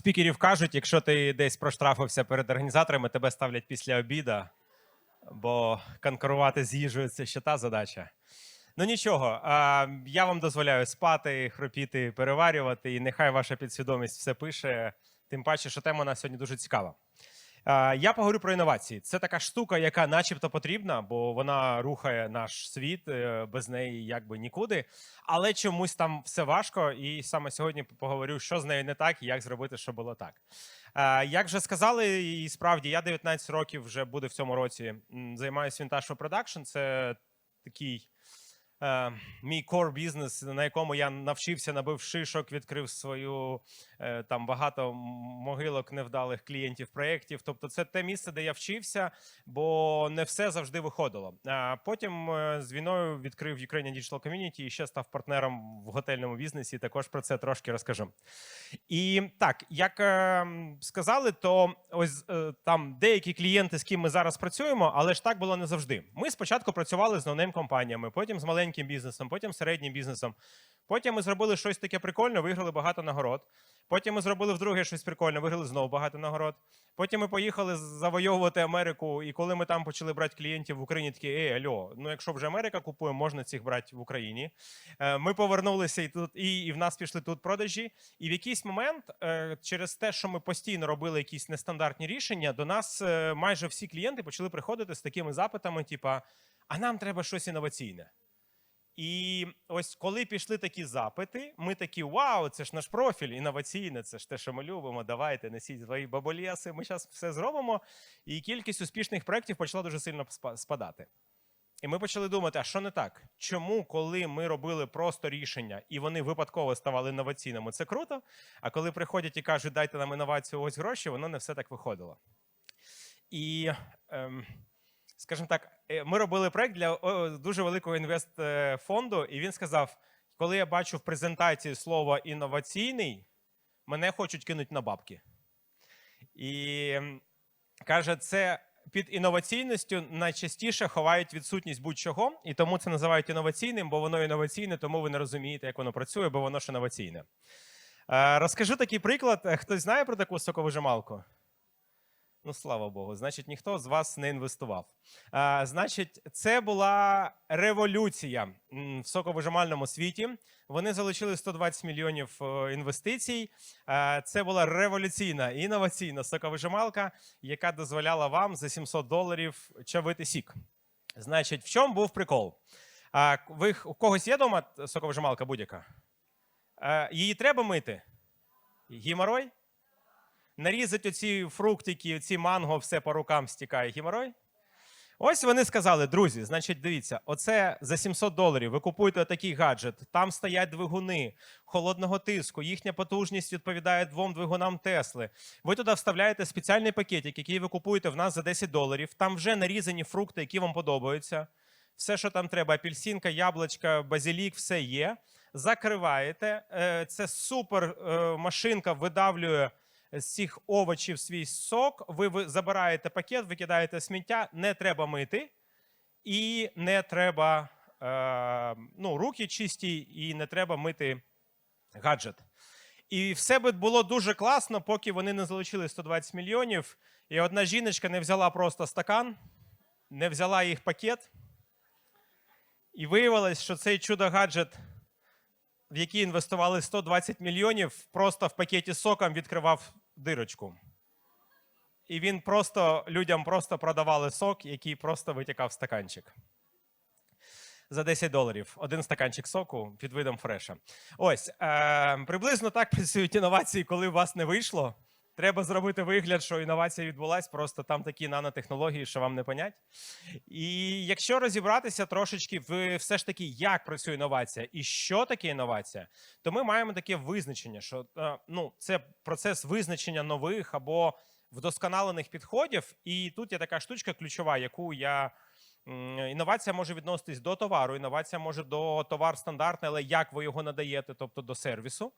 спікерів кажуть, якщо ти десь проштрафився перед організаторами, тебе ставлять після обіда, бо конкурувати з їжею це ще та задача. Ну нічого, я вам дозволяю спати, хропіти, переварювати, і нехай ваша підсвідомість все пише. Тим паче, що тема у нас сьогодні дуже цікава. Я поговорю про інновації. Це така штука, яка начебто потрібна, бо вона рухає наш світ е, без неї якби нікуди. Але чомусь там все важко. І саме сьогодні поговорю, що з нею не так і як зробити, щоб було так. Як вже сказали, і справді я 19 років вже буде в цьому році. Займаюся Vintage Production. Це такий мій core бізнес, на якому я навчився, набив шишок, відкрив свою е, там багато могилок невдалих клієнтів проєктів. Тобто, це те місце, де я вчився, бо не все завжди виходило. А потім е, з війною відкрив Ukrainian Digital Community і ще став партнером в готельному бізнесі. Також про це трошки розкажу. І так, як е, сказали, то ось е, там деякі клієнти, з ким ми зараз працюємо, але ж так було не завжди. Ми спочатку працювали з новним компаніями, потім з маленьким бізнесом, потім середнім бізнесом. Потім ми зробили щось таке прикольне, виграли багато нагород. Потім ми зробили вдруге щось прикольне, виграли знову багато нагород. Потім ми поїхали завойовувати Америку, і коли ми там почали брати клієнтів в Україні, такі, ей, альо, ну якщо вже Америка купує, можна цих брати в Україні. Е, Ми повернулися і тут, і, і в нас пішли тут продажі. І в якийсь момент, е, через те, що ми постійно робили якісь нестандартні рішення, до нас е, майже всі клієнти почали приходити з такими запитами: типа, а нам треба щось інноваційне. І ось коли пішли такі запити, ми такі: вау, це ж наш профіль, інноваційне, це ж те, що ми любимо. Давайте несіть свої баболєси, ми зараз все зробимо. І кількість успішних проєктів почала дуже сильно спадати. І ми почали думати, а що не так? Чому, коли ми робили просто рішення і вони випадково ставали інноваційними, це круто. А коли приходять і кажуть, дайте нам інновацію, ось гроші, воно не все так виходило. І, ем, скажімо так, е, ми робили проект для дуже великого інвестфонду, і він сказав: коли я бачу в презентації слово інноваційний, мене хочуть кинути на бабки. І каже, це під інноваційністю найчастіше ховають відсутність будь-чого, і тому це називають інноваційним, бо воно інноваційне, тому ви не розумієте, як воно працює, бо воно ж інноваційне. Е, Розкажу такий приклад. Е, Хтось знає про таку соковижималку? Ну, слава Богу, значить, ніхто з вас не інвестував. А, значить, це була революція в соковижимальному світі. Вони залучили 120 мільйонів е, інвестицій. А, це була революційна інноваційна соковижималка, яка дозволяла вам за 700 доларів чавити сік. Значить, в чому був прикол? А, ви, у когось є вдома соковижималка будь-яка? А, її треба мити? Гіморой? Нарізати оці фруктики, оці манго, все по рукам стікає геморой. Ось вони сказали, друзі, значить, дивіться, оце за 700 доларів. Ви купуєте такий гаджет, там стоять двигуни холодного тиску, їхня потужність відповідає двом двигунам Тесли. Ви туди вставляєте спеціальний пакетик, який ви купуєте в нас за 10 доларів. Там вже нарізані фрукти, які вам подобаються. Все, що там треба: апельсинка, яблучка, базилік, все є. Закриваєте. Е, Це супер е, машинка видавлює з цих овочів свій сок. Ви, забираєте пакет, викидаєте сміття, не треба мити, і не треба е, ну, руки чисті, і не треба мити гаджет. І все би було дуже класно, поки вони не залучили 120 мільйонів. І одна жіночка не взяла просто стакан, не взяла їх пакет. І виявилось, що цей чудо-гаджет, в який інвестували 120 мільйонів, просто в пакеті соком відкривав дирочку. І він просто людям просто продавали сок, який просто витікав стаканчик. За 10 доларів один стаканчик соку під видом фреша. Ось е, приблизно так працюють інновації, коли у вас не вийшло. Треба зробити вигляд, що інновація відбулась, просто там такі нанотехнології, що вам не понять. І якщо розібратися трошечки в все ж таки, як працює інновація і що таке інновація, то ми маємо таке визначення, що е, ну, це процес визначення нових або вдосконалених підходів. І тут є така штучка ключова, яку я. Інновація може відноситись до товару, інновація може до товар стандартний, але як ви його надаєте, тобто до сервісу,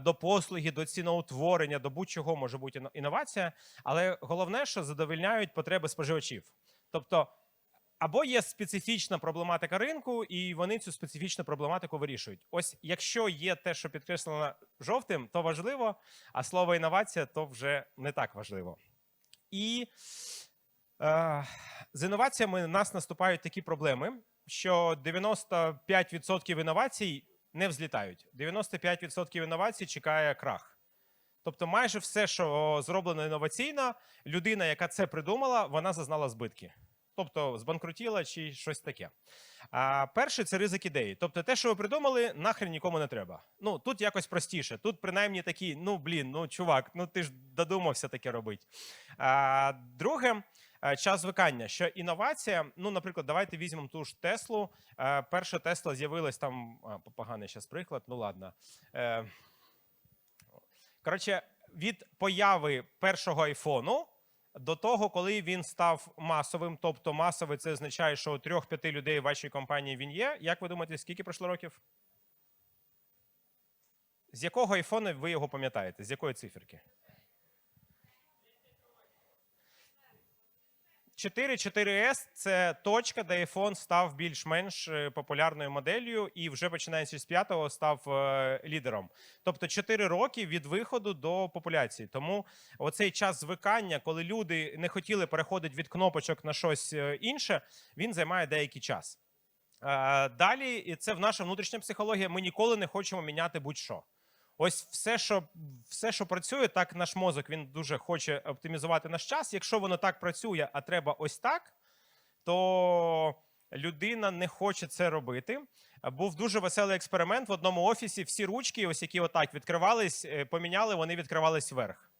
до послуги, до ціноутворення, до будь-чого може бути інновація. Але головне, що задовольняють потреби споживачів. Тобто Або є специфічна проблематика ринку, і вони цю специфічну проблематику вирішують. Ось якщо є те, що підкреслено жовтим, то важливо, а слово інновація то вже не так важливо. І е, з інноваціями у нас наступають такі проблеми, що 95% інновацій не взлітають. 95% інновацій чекає крах. Тобто, майже все, що зроблено інноваційно, людина, яка це придумала, вона зазнала збитки. Тобто збанкрутіла чи щось таке. А перший це ризик ідеї. Тобто, те, що ви придумали, нахрен нікому не треба. Ну тут якось простіше. Тут принаймні такі, ну блін, ну чувак, ну ти ж додумався таке робити. А, друге, е, час звикання. Що інновація, ну, наприклад, давайте візьмемо ту ж Теслу. Е, Перша Тесла з'явилась там. Поганий зараз приклад, ну ладно. Е, Коротше, від появи першого айфону до того, коли він став масовим, тобто масовий, це означає, що у трьох-п'яти людей в вашій компанії він є. Як ви думаєте, скільки пройшло років? З якого айфону ви його пам'ятаєте? З якої циферки? 4, 4S – це точка, де iPhone став більш-менш е, популярною моделлю і вже починаючи з 5-го став е, лідером. Тобто 4 роки від виходу до популяції. Тому оцей час звикання, коли люди не хотіли переходити від кнопочок на щось е, інше, він займає деякий час. Далі, і це в наша внутрішня психологія. Ми ніколи не хочемо міняти будь-що. Ось все, що все, що працює, так наш мозок він дуже хоче оптимізувати наш час. Якщо воно так працює, а треба ось так, то людина не хоче це робити. Був дуже веселий експеримент в одному офісі. Всі ручки, ось які отак відкривались, е, поміняли, вони відкривались вверх.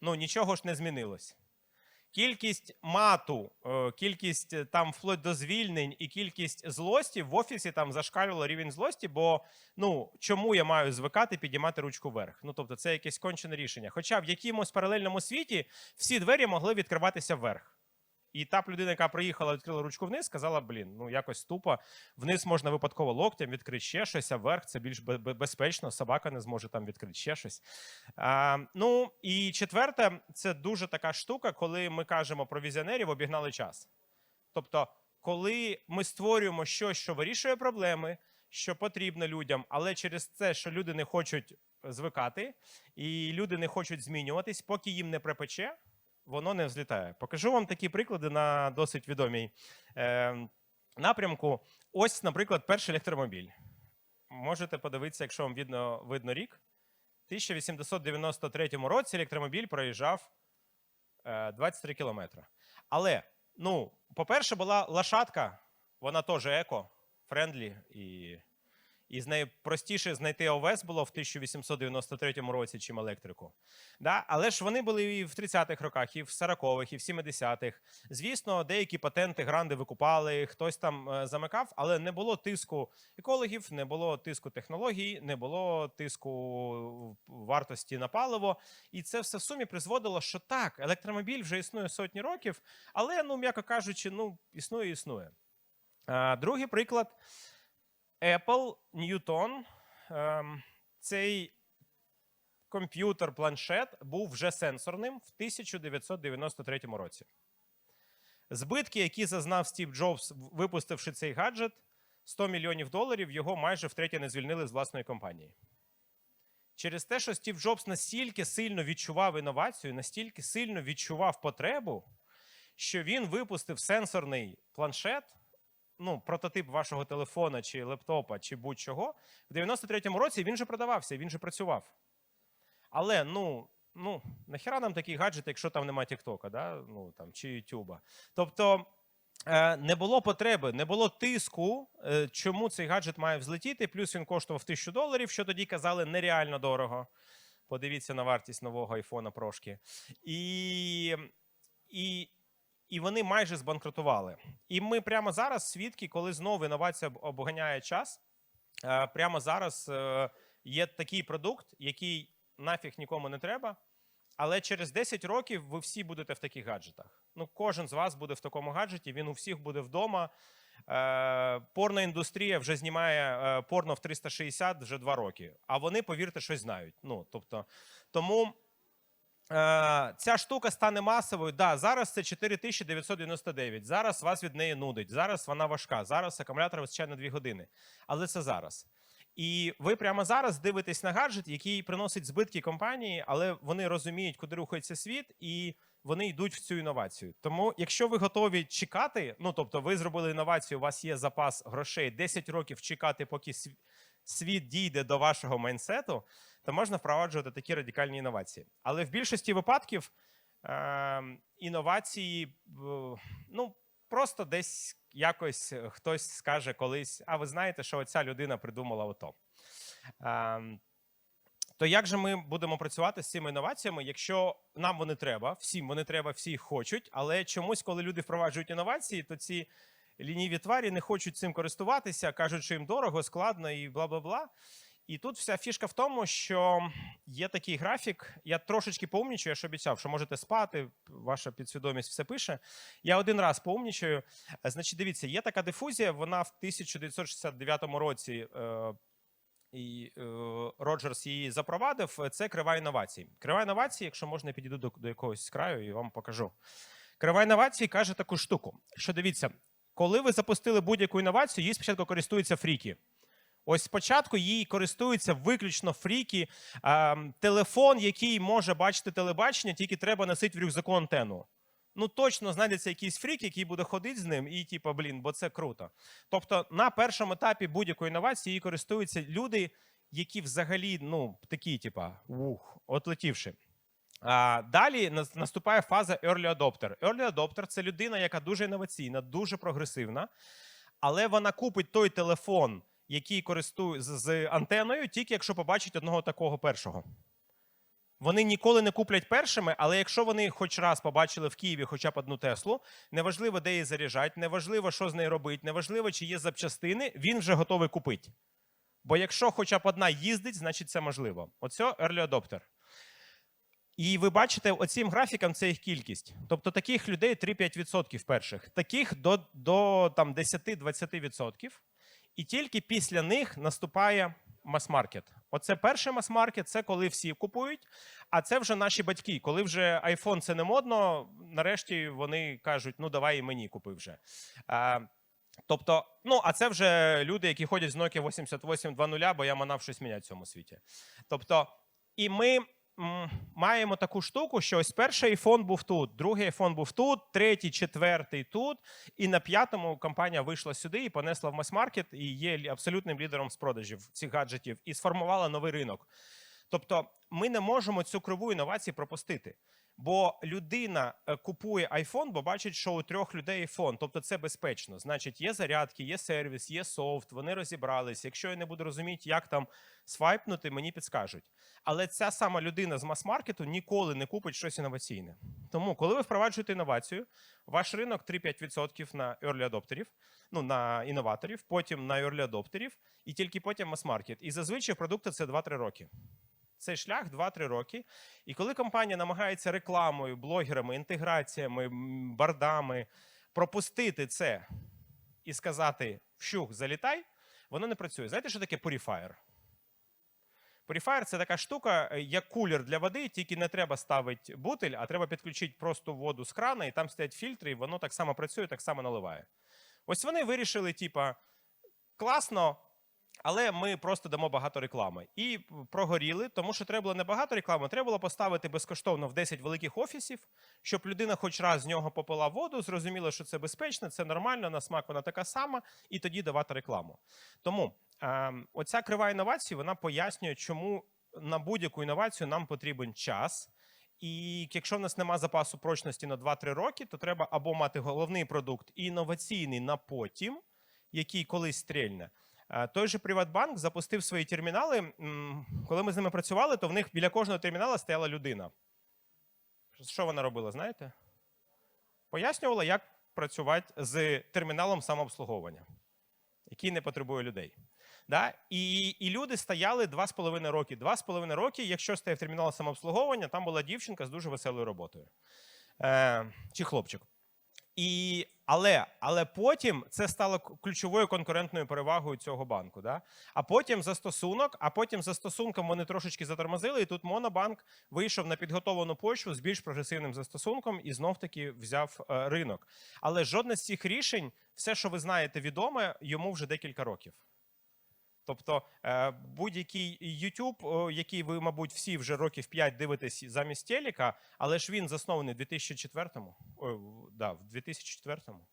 Ну нічого ж не змінилось. Кількість мату, е, кількість е, там вплоть до звільнень і кількість злості в офісі там зашкалювало рівень злості, бо ну чому я маю звикати підіймати ручку вверх? Ну тобто, це якесь кончене рішення. Хоча в якомусь паралельному світі всі двері могли відкриватися вверх. І та б людина, яка приїхала, відкрила ручку вниз, сказала: блін, ну якось тупо. Вниз можна випадково локтем відкрити ще щось, а вверх це більш бе- бе- безпечно. Собака не зможе там відкрити ще щось. А, ну і четверте, це дуже така штука, коли ми кажемо про візіонерів, обігнали час. Тобто, коли ми створюємо щось, що вирішує проблеми, що потрібно людям, але через це, що люди не хочуть звикати, і люди не хочуть змінюватись, поки їм не припече, воно не взлітає. Покажу вам такі приклади на досить відомій е, напрямку. Ось, наприклад, перший електромобіль. Можете подивитися, якщо вам видно, видно рік. В 1893 році електромобіль проїжджав е, 23 кілометри. Але, ну, по-перше, була лошадка, вона теж еко, френдлі, і, і з нею простіше знайти ОВС було в 1893 році, чим електрику. Да? Але ж вони були і в 30-х роках, і в 40-х, і в 70-х. Звісно, деякі патенти, гранди викупали, хтось там е, замикав, але не було тиску екологів, не було тиску технологій, не було тиску вартості на паливо. І це все в сумі призводило, що так, електромобіль вже існує сотні років, але, ну, м'яко кажучи, ну, існує існує. Другий приклад: Apple Newton. Ем, цей комп'ютер, планшет був вже сенсорним в 1993 році. Збитки, які зазнав Стів Джобс, випустивши цей гаджет, 100 мільйонів доларів, його майже втретє не звільнили з власної компанії. Через те, що Стів Джобс настільки сильно відчував інновацію, настільки сильно відчував потребу, що він випустив сенсорний планшет, ну, прототип вашого телефона чи лептопа, чи будь-чого, в 93-му році він же продавався, він же працював. Але ну, ну нахіра нам такий гаджет, якщо там немає Тіктока, да? ну, чи Ютуба. Тобто е, не було потреби, не було тиску, е, чому цей гаджет має взлетіти. Плюс він коштував тисячу доларів, що тоді казали нереально дорого. Подивіться на вартість нового айфона прошки. І, і, і вони майже збанкрутували. І ми прямо зараз свідки, коли знову інновація обганяє час. е, Прямо зараз е, є такий продукт, який нафіг нікому не треба. Але через 10 років ви всі будете в таких гаджетах. Ну, кожен з вас буде в такому гаджеті, він у всіх буде вдома. Е, порноіндустрія вже знімає порно в 360 вже два роки. А вони, повірте, щось знають. Ну, тобто, тому ця штука стане масовою. Да, зараз це 4999. Зараз вас від неї нудить. Зараз вона важка. Зараз акумулятор вистачає на 2 години. Але це зараз. І ви прямо зараз дивитесь на гаджет, який приносить збитки компанії, але вони розуміють, куди рухається світ, і вони йдуть в цю інновацію. Тому, якщо ви готові чекати, ну тобто ви зробили інновацію, у вас є запас грошей 10 років чекати, поки світ дійде до вашого майнсету, то можна впроваджувати такі радикальні інновації. Але в більшості випадків е, інновації, е, ну просто десь якось е, хтось скаже колись: а ви знаєте, що оця людина придумала ото. Ем, то як же ми будемо працювати з цими інноваціями, якщо нам вони треба, всім вони треба, всі хочуть, але чомусь, коли люди впроваджують інновації, то ці лініві тварі не хочуть цим користуватися, кажуть, що їм дорого, складно і бла бла бла. І тут вся фішка в тому, що є такий графік. Я трошечки поумнічаю, я ж обіцяв, що можете спати, ваша підсвідомість все пише. Я один раз поумнічаю. Е, Значить, дивіться, є така дифузія, вона в 1969 році. Е, і е, Роджерс її запровадив. Це крива інновацій. Крива інновацій, якщо можна, я підійду до, до якогось краю і вам покажу. Крива інновацій каже таку штуку: що дивіться, коли ви запустили будь-яку інновацію, її спочатку користуються фріки. Ось спочатку їй користуються виключно фріки. А, телефон, який може бачити телебачення, тільки треба носити в рюкзаку антенну. Ну точно знайдеться якийсь фрік, який буде ходити з ним, і типу, блін, бо це круто. Тобто на першому етапі будь-якої інновації її користуються люди, які взагалі ну, такі, типа, ух, от летівши. А, далі наступає фаза early adopter. Early adopter – це людина, яка дуже інноваційна, дуже прогресивна, але вона купить той телефон, який користує з, антеною, тільки якщо побачить одного такого першого. Вони ніколи не куплять першими, але якщо вони хоч раз побачили в Києві хоча б одну Теслу, неважливо, де її заряджать, неважливо, що з нею робити, неважливо, чи є запчастини, він вже готовий купити. Бо якщо хоча б одна їздить, значить це можливо. Оце early adopter. І ви бачите, оцим графіком це їх кількість. Тобто таких людей 3-5% перших, таких до, до там, 10-20%. І тільки після них наступає мас-маркет. Оце перший мас-маркет, це коли всі купують. А це вже наші батьки. Коли вже iPhone це не модно, нарешті вони кажуть: ну давай і мені купи вже. А, тобто, ну а це вже люди, які ходять з Nokia 8820, бо я манав щось міняти в цьому світі. Тобто, і ми маємо таку штуку, що ось перший iPhone був тут, другий iPhone був тут, третій, четвертий тут. І на п'ятому компанія вийшла сюди і понесла в мас-маркет, і є абсолютним лідером з продажів цих гаджетів, і сформувала новий ринок. Тобто, ми не можемо цю криву інновації пропустити. Бо людина е, купує iPhone, бо бачить, що у трьох людей iPhone, тобто це безпечно. Значить, є зарядки, є сервіс, є софт, вони розібрались. Якщо я не буду розуміти, як там свайпнути, мені підскажуть. Але ця сама людина з мас-маркету ніколи не купить щось інноваційне. Тому, коли ви впроваджуєте інновацію, ваш ринок 3-5% на early адоптерів, ну на інноваторів, потім на early адоптерів, і тільки потім мас-маркет. І зазвичай продукти це 2-3 роки. Цей шлях 2-3 роки. І коли компанія намагається рекламою, блогерами, інтеграціями, бардами пропустити це і сказати вщух, залітай, воно не працює. Знаєте, що таке Purifier? Purifier – це така штука, е, як кулер для води, тільки не треба ставити бутиль, а треба підключити просто воду з крана, і там стоять фільтри, і воно так само працює, так само наливає. Ось вони вирішили, типа, класно, але ми просто дамо багато реклами. І прогоріли, тому що треба було не багато реклами, треба було поставити безкоштовно в 10 великих офісів, щоб людина хоч раз з нього попила воду, зрозуміла, що це безпечно, це нормально, на смак вона така сама, і тоді давати рекламу. Тому е, оця крива інновацій вона пояснює, чому на будь-яку інновацію нам потрібен час. І якщо в нас нема запасу прочності на 2-3 роки, то треба або мати головний продукт і інноваційний на потім, який колись стрільне. Той же Приватбанк запустив свої термінали. Коли ми з ними працювали, то в них біля кожного термінала стояла людина. Що вона робила, знаєте? Пояснювала, як працювати з терміналом самообслуговування, який не потребує людей. Да? І, і люди стояли 2,5 роки. 2,5 роки, якщо стояв термінал самообслуговування, там була дівчинка з дуже веселою роботою. Е, чи хлопчик. І, але, але потім це стало ключовою конкурентною перевагою цього банку. Да? А потім застосунок, а потім застосунком вони трошечки затормозили, і тут Монобанк вийшов на підготовлену почву з більш прогресивним застосунком і знов таки взяв е, ринок. Але жодне з цих рішень, все, що ви знаєте, відоме, йому вже декілька років. Тобто е, будь-який YouTube, який ви, мабуть, всі вже років 5 дивитесь замість телека, але ж він заснований в 2004-му. В- да, в 2004-му.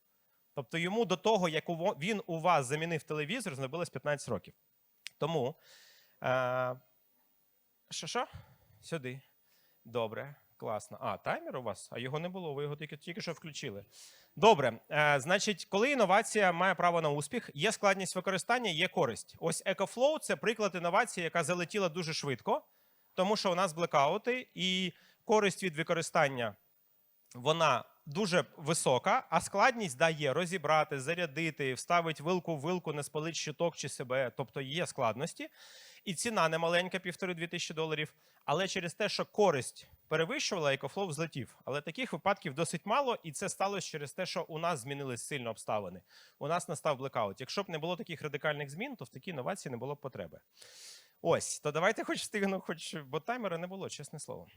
Тобто йому до того, як він у вас замінив телевізор, знадобилось 15 років. Тому. Е, що що? Сюди. Добре, класно. А, таймер у вас? А його не було, ви його тільки, тільки що включили. Добре, е, значить, коли інновація має право на успіх, є складність використання, є користь. Ось EcoFlow – це приклад інновації, яка залетіла дуже швидко, тому що у нас блекаути, і користь від використання вона дуже висока, а складність дає розібрати, зарядити, вставити вилку в вилку, не спалить щиток чи себе. Тобто є складності. І ціна не маленька, півтори-дві тисячі доларів. Але через те, що користь перевищувала, EcoFlow взлетів. Але таких випадків досить мало, і це сталося через те, що у нас змінились сильно обставини. У нас настав блекаут. Якщо б не було таких радикальних змін, то в такі інновації не було б потреби. Ось, то давайте хоч встигну, хоч бо таймера не було, чесне слово.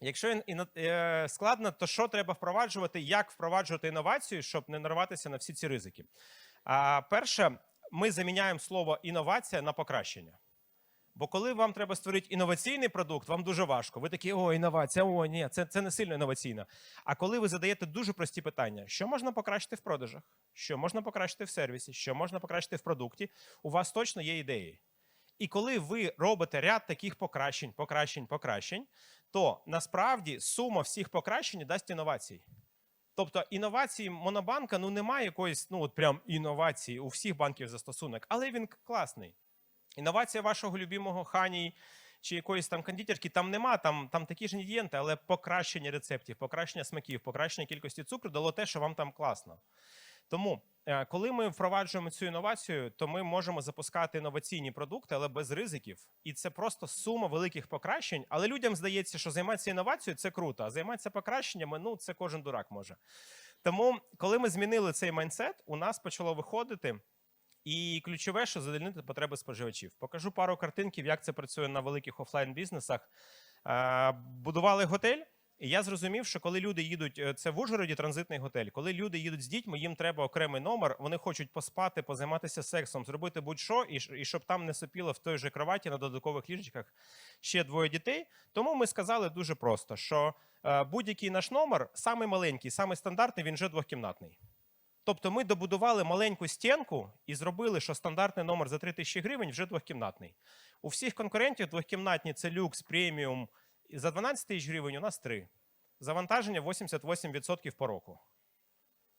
Якщо е, складно, то що треба впроваджувати, як впроваджувати інновацію, щоб не нарватися на всі ці ризики? Перше, ми заміняємо слово інновація на покращення. Бо коли вам треба створити інноваційний продукт, вам дуже важко. Ви такі, о, інновація, о, ні, це, це не сильно інноваційно. А коли ви задаєте дуже прості питання, що можна покращити в продажах, що можна покращити в сервісі, що можна покращити в продукті, у вас точно є ідеї. І коли ви робите ряд таких покращень, покращень, покращень, то насправді сума всіх покращень дасть інновацій. Тобто інновації Монобанка ну немає якоїсь ну от прям інновації у всіх банків застосунок, але він класний. Інновація вашого любимого хані чи якоїсь там кондитерки там нема, там, там такі ж інгредієнти, але покращення рецептів, покращення смаків, покращення кількості цукру дало те, що вам там класно. Тому, е, коли ми впроваджуємо цю інновацію, то ми можемо запускати інноваційні продукти, але без ризиків. І це просто сума великих покращень. Але людям здається, що займатися інновацією це круто, а займатися покращеннями ну це кожен дурак може. Тому, коли ми змінили цей майндсет, у нас почало виходити. І ключове, що задовольнити потреби споживачів. Покажу пару картинків, як це працює на великих офлайн бізнесах. Е, Будували готель. І я зрозумів, що коли люди їдуть, е, це в Ужгороді транзитний готель. Коли люди їдуть з дітьми, їм треба окремий номер. Вони хочуть поспати, позайматися сексом, зробити будь-що, і, щоб там не сопіло в той же кроваті на додаткових ліжечках ще двоє дітей. Тому ми сказали дуже просто, що е, будь-який наш номер, самий маленький, самий стандартний, він вже двохкімнатний. Тобто ми добудували маленьку стінку і зробили, що стандартний номер за 3 тисячі гривень вже двохкімнатний. У всіх конкурентів двохкімнатні це люкс, преміум. За 12 тисяч гривень у нас 3. Завантаження 88% по року.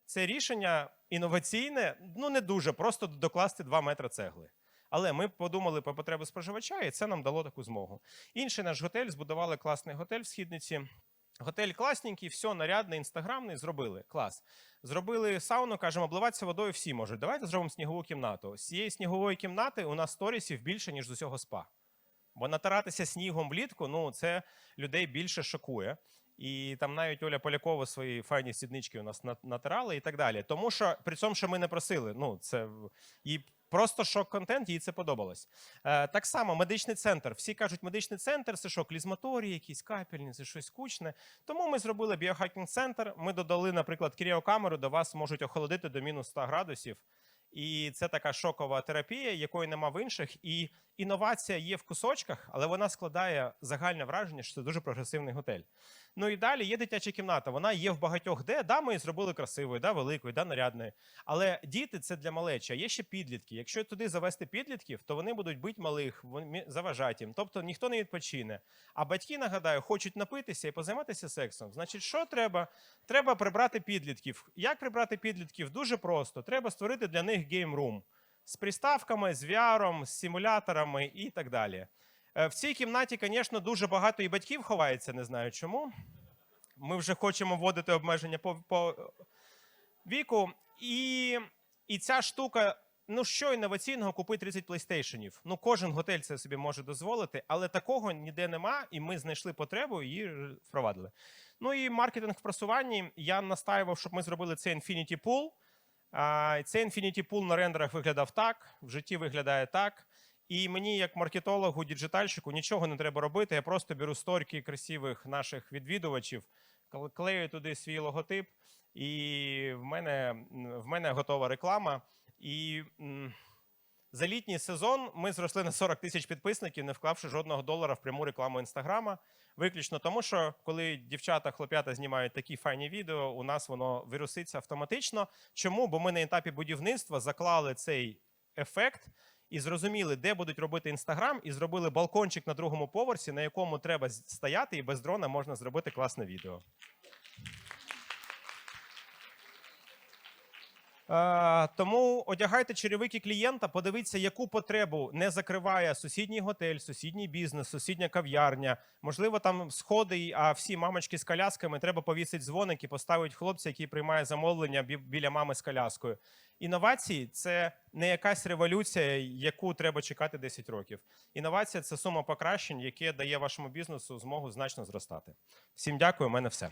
Це рішення інноваційне, ну не дуже, просто докласти 2 метри цегли. Але ми подумали про потреби споживача, і це нам дало таку змогу. Інший наш готель збудували класний готель в східниці. Готель класненький, все нарядний, інстаграмний, зробили. Клас. Зробили сауну, кажемо, обливатися водою всі можуть. Давайте зробимо снігову кімнату. З цієї снігової кімнати у нас сторісів більше, ніж з усього спа. Бо натиратися снігом влітку, ну це людей більше шокує. І там навіть Оля Полякова свої файні сіднички у нас на- натирала і так далі. Тому що при цьому, що ми не просили, ну це їй просто шок-контент, їй це подобалось. Е, так само медичний центр. Всі кажуть, медичний центр це що, клізматорії, якісь капельні, це щось скучне. Тому ми зробили біохакінг центр. Ми додали, наприклад, кріокамеру, де вас можуть охолодити до мінус 100 градусів. І це така шокова терапія, якої нема в інших. І інновація є в кусочках, але вона складає загальне враження, що це дуже прогресивний готель. Ну і далі є дитяча кімната. Вона є в багатьох де. Да, ми її зробили красивою, да, великою, да, нарядною. Але діти це для малечі, а є ще підлітки. Якщо туди завести підлітків, то вони будуть бити малих, вони заважати їм. Тобто ніхто не відпочине. А батьки, нагадаю, хочуть напитися і позайматися сексом. Значить, що треба? Треба прибрати підлітків. Як прибрати підлітків? Дуже просто. Треба створити для них геймрум з приставками, з VR, з симуляторами і так далі. Е, В цій кімнаті, звісно, дуже багато і батьків ховається, не знаю чому. Ми вже хочемо вводити обмеження по, по віку. І, і ця штука ну що інноваційного купити 30 PlayStationів? Ну, кожен готель це собі може дозволити, але такого ніде нема, і ми знайшли потребу і її впровадили. Ну і маркетинг в просуванні. Я настаював, щоб ми зробили цей Infinity Pool. Цей Infinity Pool на рендерах виглядав так, в житті виглядає так. І мені, як маркетологу, діджитальщику, нічого не треба робити. Я просто беру сторіки красивих наших відвідувачів, клею туди свій логотип, і в мене, в мене готова реклама. І за літній сезон ми зросли на 40 тисяч підписників, не вклавши жодного долара в пряму рекламу інстаграма. Виключно тому, що коли дівчата, хлоп'ята знімають такі файні відео, у нас воно вируситься автоматично. Чому? Бо ми на етапі будівництва заклали цей ефект і зрозуміли, де будуть робити інстаграм, і зробили балкончик на другому поверсі, на якому треба стояти, і без дрона можна зробити класне відео. Тому одягайте черевики клієнта, подивіться, яку потребу не закриває сусідній готель, сусідній бізнес, сусідня кав'ярня. Можливо, там сходи, а всі мамочки з колясками треба повісити дзвоник і поставити хлопця, який приймає замовлення бі- біля мами з коляскою. Інновації це не якась революція, яку треба чекати 10 років. Інновація це сума покращень, яке дає вашому бізнесу змогу значно зростати. Всім дякую, у мене все.